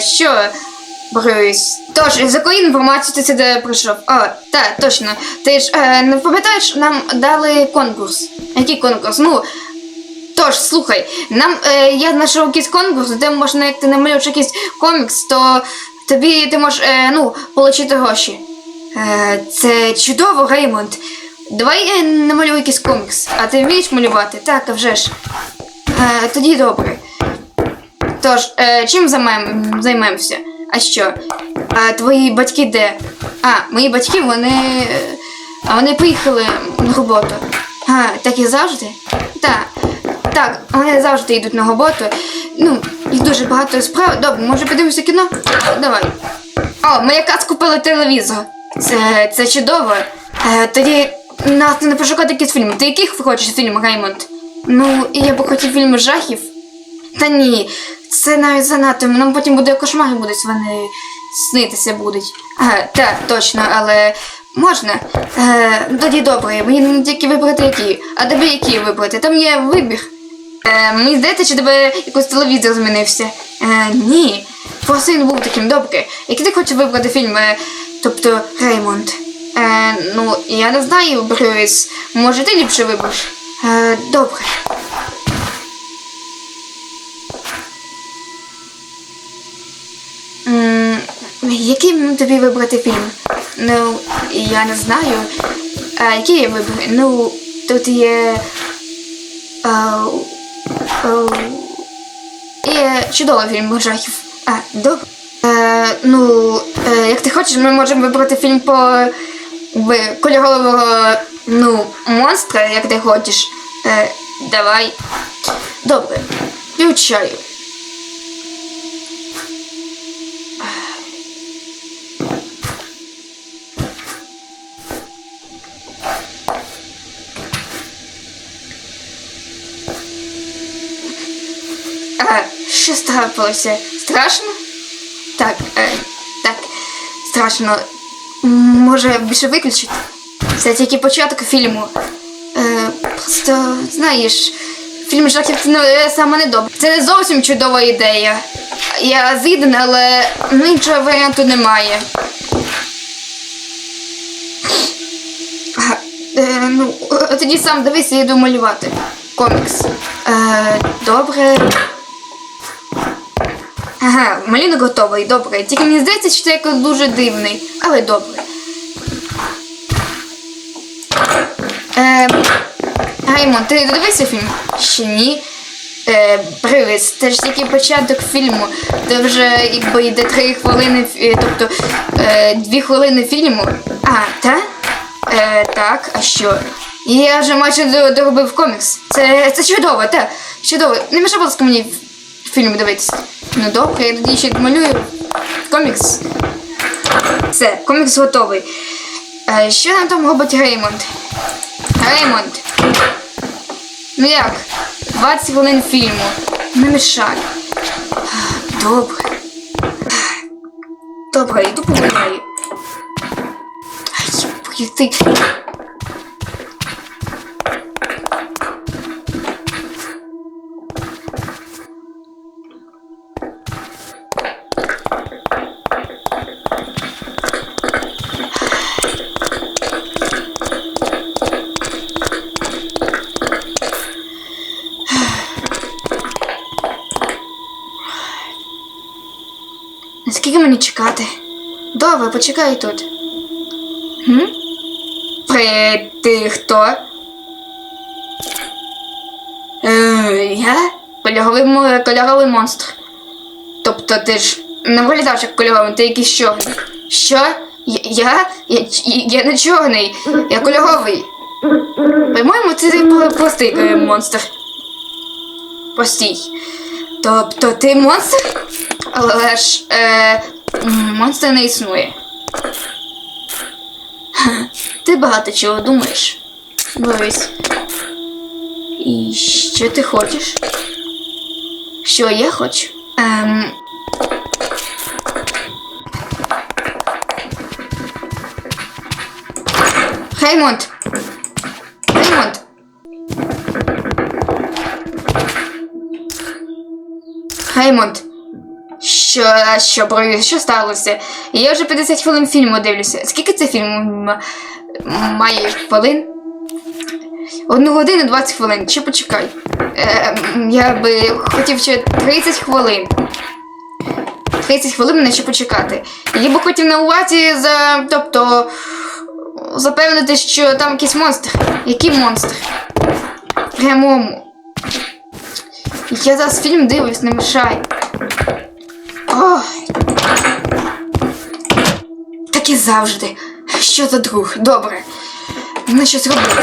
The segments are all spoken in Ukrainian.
Що? Борис. Тож, за яку інформацію ти сюди прийшов? О, так, точно. Ти ж е, не пам'ятаєш, нам дали конкурс. Який конкурс? Ну. Тож, слухай, нам е, я знайшов якийсь конкурс, де можна, як ти намалюєш якийсь комікс, то тобі ти можеш е, ну, отримати гроші. Е, це чудово, Реймонд. Давай я намалюю якийсь комікс. А ти вмієш малювати? Так, а вже ж. Е, тоді добре. Тож, е, чим займаєм, займаємося? А що? А твої батьки де? А, мої батьки, вони. А вони поїхали на роботу. А, так і завжди? Так. Так, вони завжди йдуть на роботу. Ну, їх дуже багато справ. Добре, може подивимося кіно? Давай. О, ми якраз купили телевізор. Це, це чудово. Е, тоді нас не пошукати якісь фільми. Ти яких хочеш фільмів, Раймонд? Ну, я би хотів фільми жахів. Та ні, це навіть занадто. Нам потім буде кошмари будуть, вони снитися будуть. А, так, точно, але можна. Е, тоді добре, мені тільки вибрати які. А тобі які вибрати? Там є вибір. Е, мені здається, що тебе якось телевізор змінився. Е, ні. Просто він був таким добре. Який ти хочеш вибрати фільм? Е, тобто Реймонд. Е, ну, я не знаю, Брюс. Може, ти ліпше вибереш? Е, добре. Який тобі вибрати фільм? Ну, я не знаю. А який я виберу? Ну, тут є. А, а, є чудовий фільм жахів. А, добре. Е, ну, е, як ти хочеш, ми можемо вибрати фільм по кольорового ну, монстра, як ти хочеш. Е, давай. Добре. Пів А, що трапилося? Страшно? Так, е, так, страшно. Може, більше виключити? Це тільки початок фільму. Е, просто, знаєш, фільм жахів це не, саме не добре. Це не зовсім чудова ідея. Я згідна, але іншого варіанту немає. Е, ну, е, тоді сам дивись, я йду малювати. Комікс. Е, добре. Ага, малюнок готовий, добре. Тільки мені здається, що це якось дуже дивний, але добре. Е, Раймон, ти додивився фільм? Ще ні. Е, привид, це ж тільки початок фільму. Це вже якби йде три хвилини, фі- тобто е, дві хвилини фільму. А, та? Е, так, а що? Я вже майже доробив комікс. Це, це чудово, так. Чудово. Не мішай, будь ласка, мені фільм дивитися. Ну добре, я тоді ще малюю комікс. Все, комікс готовий. Е, що нам там робить Реймонд? Реймонд. Ну як? 20 хвилин фільму. Не мішай. Добре. Добре, йду помагаю. Ай, ти. Наскільки мені чекати? Добре, почекай тут. При ти хто? Е, я? Кольоровий, кольоровий монстр. Тобто ти ж не виглядаєш як кольоровий, ти якийсь чорний. Що? Я? Я, я, я не чорний, я кольоровий. По-моєму, це про- простий е, монстр. Постій. Тобто ти монстр? Але ж е, монстра не існує. Ти багато чого думаєш. Борис. І що ти хочеш? Що я хочу? Ем... Реймонд! Реймонд! Реймонд! Що Що, що, сталося? Я вже 50 хвилин фільму дивлюся. Скільки цей фільм має хвилин? Одну годину 20 хвилин. Чи почекай. Е, я би хотів ще 30 хвилин. 30 хвилин мене ще почекати. Я би хотів на увазі за. тобто. запевнити, що там якийсь монстр. Який монстр? Прямому. Я зараз фільм дивлюсь, не мішай. Ой. Так і завжди. Що за друг? Добре. На щось робити.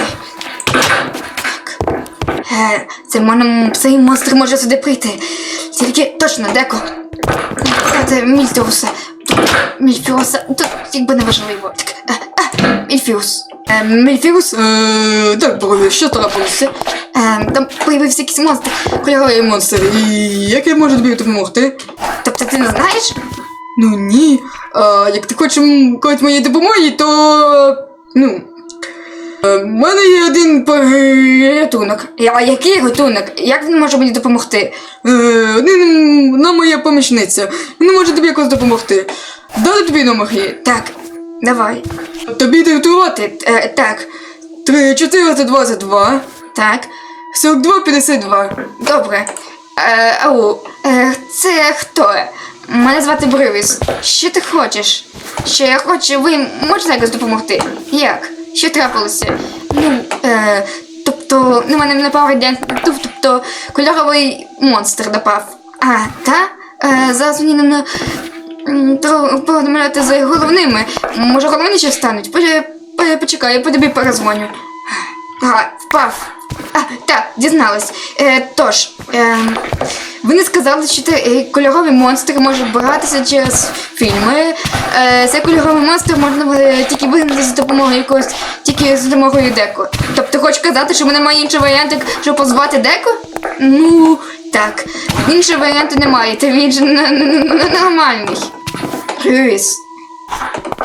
Е, це мене цей монстр може сюди прийти. Тільки точно, деко. Це Мільфіуса. Мільфіуса. Тут якби не важливо. Так, е, е, Мільфіус. Е, Мільфіус? Е, так, бро, що трапилося? Е, там появився якийсь монстр. Кольоровий монстр. І як я можу тобі допомогти? Тобто ти не знаєш? Ну ні. А, як ти хочеш когось моєї допомоги, то. Ну. е, В мене є один порятунок. А який рятунок? Як він може мені допомогти? Е, один на моя помічниця. Він може тобі якось допомогти. Дати тобі номер її? Так, давай. Тобі диктувати? Е, так. 3, 422. Так. 42, 52. Добре. Е, ау, е, це хто? Мене звати Бривіс. Що ти хочеш? Що я хочу, ви можете якось допомогти? Як? Що трапилося? Ну, е, тобто, на мене напав радіант, тобто кольоровий монстр напав. А, та? Е, зараз мені не повідомляти за головними. Може, головні ще встануть? По- по- Почекай, я по тобі перезвоню. А, впав. А, так, дізналась. Е, тож, е, вони сказали, що те, е, кольорові монстри можуть боратися через фільми. Е, цей кольоровий монстр можна тільки вигнати за допомогою якогось, тільки за допомогою деко. Тобто хочеш казати, що в мене немає іншого варіанту, щоб позвати деко? Ну, так. Іншого варіанту немає, та він же нормальний. Крис.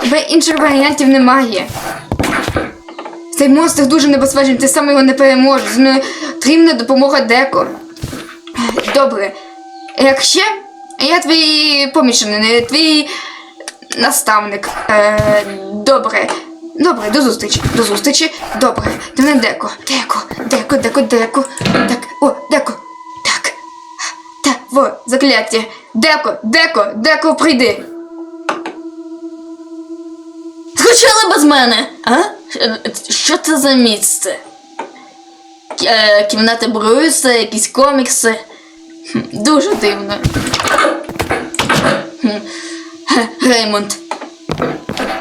Тебе інших варіантів немає. Цей монстр дуже небезпечний, ти сам його не переможеш. З ним потрібна допомога деко. Добре. Як ще? Я твій помічений, твій наставник. Е, добре. Добре, до зустрічі. До зустрічі. Добре. Ти не деко. Деко, деко, деко, деко. Так, о, деко. Так. Так, во, закляття. Деко, деко, деко, прийди. Скучали без мене, а? Що це за місце? Е, Кімната Брюса, якісь комікси. Дуже дивно. Реймонд.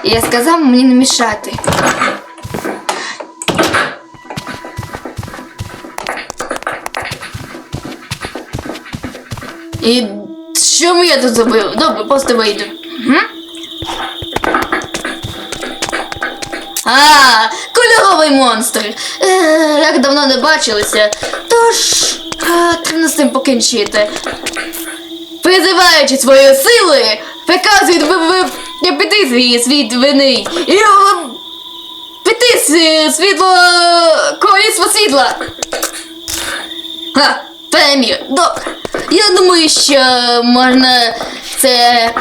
Я сказав мені не мішати. І що я тут зробив? Добре, просто вийду. М? А, кольоровий монстр. Е, як давно не бачилися. Тож, треба з цим покінчити. Призиваючи свої сили, приказують піти свій світ вини. І е, піти світло королівство світла. Ха, добре. Я думаю, що можна це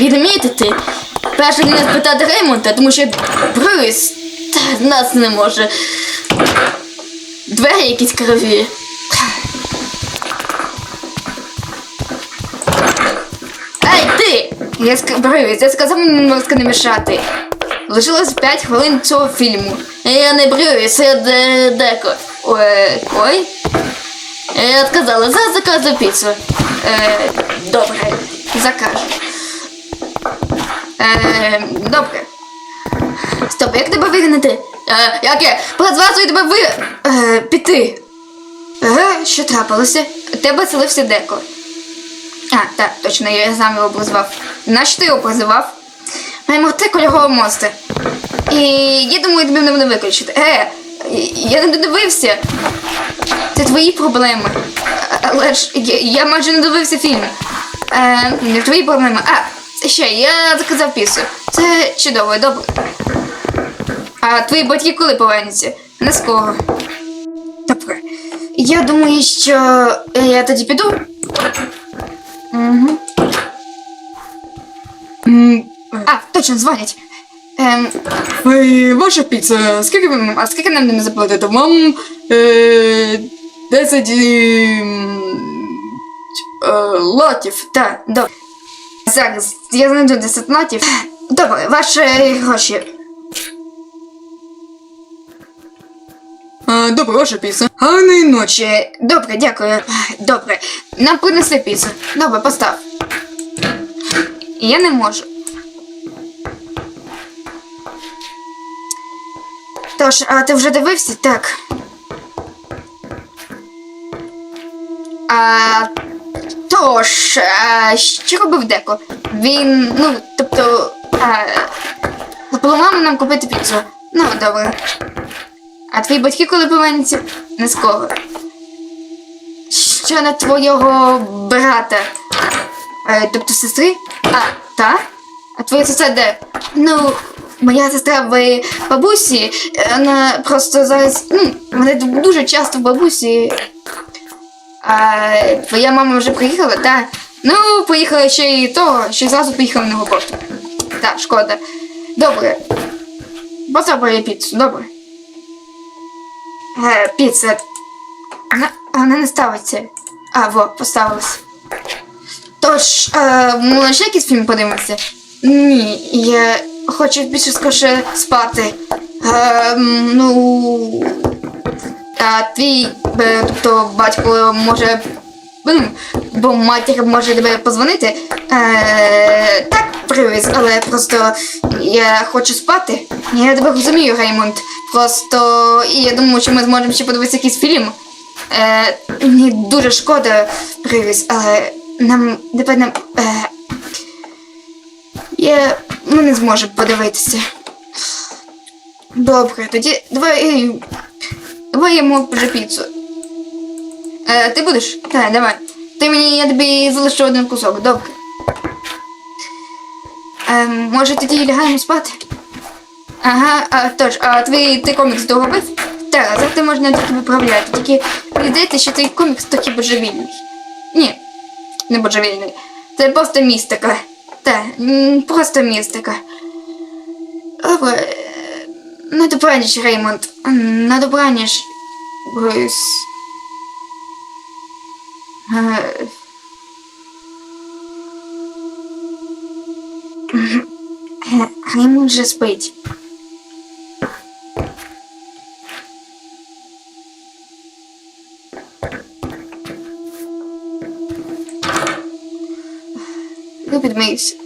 відмітити. Перше не спитати Реймонта, тому що Брюс нас не може. Двері якісь криві. Ей, ти! Я сказав, я сказав мені будь не мішати. Лишилось 5 хвилин цього фільму. Я не Брюс, я де, деко. Ой, ой. Я сказала, за заказу піцу. Е, добре, закажу. Е, добре. Стоп, як тебе вигнати? Е, яке? Призвазую тебе ви... Е, піти. Е, що трапилося? Тебе селився деко. А, так, точно, я сам його призвав. Нащо ти його призивав? Маємо ти кольоровий монстр. І я думаю, тобі не буде виключити. Е, я не додивився. Це твої проблеми. Але ж я, я майже не дивився фільм. Е, не твої проблеми. А, ще, я заказав піцу. Це чудово, добре. А твої батьки коли повернуться? Не скоро. Добре. Я думаю, що е, я тоді піду. Угу. А, точно, дзвонять. Ем, Ой, ваша піца, скільки ви нам, а скільки нам не заплатити? Вам е, 10 ем, е, лотів, так, добре. Зараз, я знайду 10 лотів. Добре, ваші гроші. Добре, ваша піца. Гарної ночі. Добре, дякую. Добре. Нам принесли піцу. Добре, постав. Я не можу. Тож, а ти вже дивився? Так. Тож, а, що робив Деко? Він, ну, тобто, а, допомагав нам купити піцу. Ну, добре. А твої батьки коли повернуться? Не скоро. Що на твого брата? Е, тобто сестри? А, та? А твоя сестра де? Ну, моя сестра в бабусі, е, вона просто зараз, ну, вона дуже часто в бабусі. А твоя мама вже приїхала, так? Ну, поїхала ще й того, й зразу поїхала на роботу. Так, шкода. Добре. Поставлю піцу, добре. Е, піца. Вона, вона не ставиться. А, во, поставилась. Тож, е, може ще якийсь фільм подивимося? Ні, я хочу більше скоріше спати. Е, ну. А твій, тобто батько може. Ну, бо матір може тебе позвонити. Е, так, привіз, але просто я хочу спати. Я тебе розумію, Реймонд. Просто я думаю, що ми зможемо ще подивитися якийсь фільм. Е, мені дуже шкода, привіз, але нам напевно. Е, я, ми не зможемо подивитися. Добре, тоді давай. Давай я їмо вже піцу. Е, ти будеш? Так, давай. Ти мені, я тобі залишу один кусок, добре. Е, може тоді лягаємо спати? Ага, а тож, а твій ти комікс доробив? Так, завтра можна тільки виправляти. Тільки здається, що цей комікс трохи божевільний. Ні, не божевільний. Це просто містика. Так, м, просто містика. Добре. На добраніч, Реймонд. На добраніч, Брюс. Е, Е, Реймонд вже спить. Ну, підмийся. Так.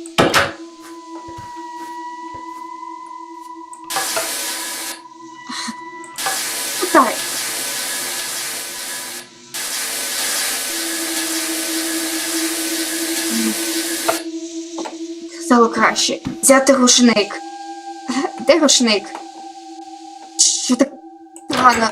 Стало краще. Взяти рушник. Де рушник? Що так погано?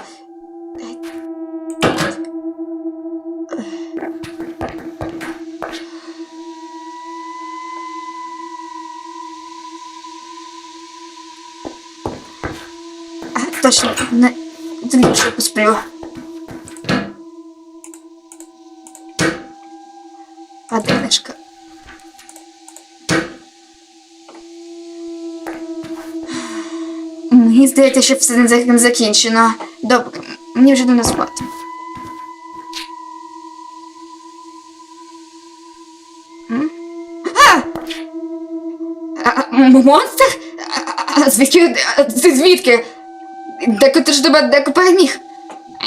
Точно, не ліпше посплю. А Мені здається, що все не зак- не закінчено. Добре, мені вже не спати. Монстр? Звідки? Ти звідки? Деко ти ж тебе деко переміг.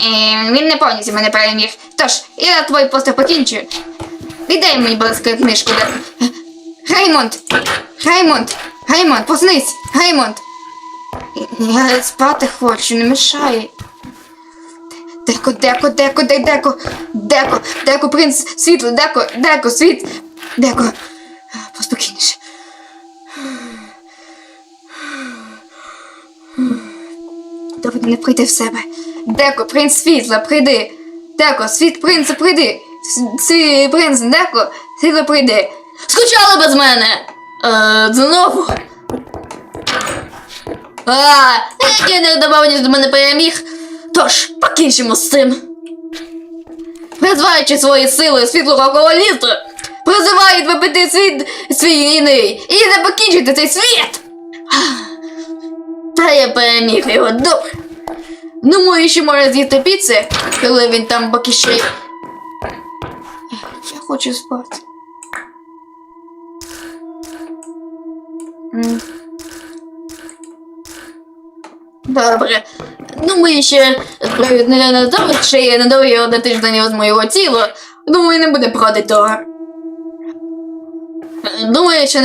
Е, він не повністю мене переміг. Тож, я твій поступ покінчу. Віддай мені, будь ласка, книжку. Де... Реймонд! Реймонд! Реймонд, познись! Я спати хочу, не мішай. Деко, деко, деко, де, деко, деко, деко, принц, світло, деко, деко, світ, деко. Поспокійніше. Доведи не прийти в себе. Деко, принц світла, прийди. Деко, світ принца, прийди. Світ принц, деко, світло прийди. Скучали без мене! Е, знову. А, який недобавленість до мене переміг. Тож, покінчимо з цим. Призваючи свої сили світлого королівства, призивають випити світ свій війни і не покінчити цей світ. Та я переміг його добре. Думаю, що може з'їсти піци, коли він там поки є. Я хочу спати. Добре. Думаю, ще справді не надовго, ще є його один тиждень з моєго тіла. Думаю, не буде проти того. Думаю, що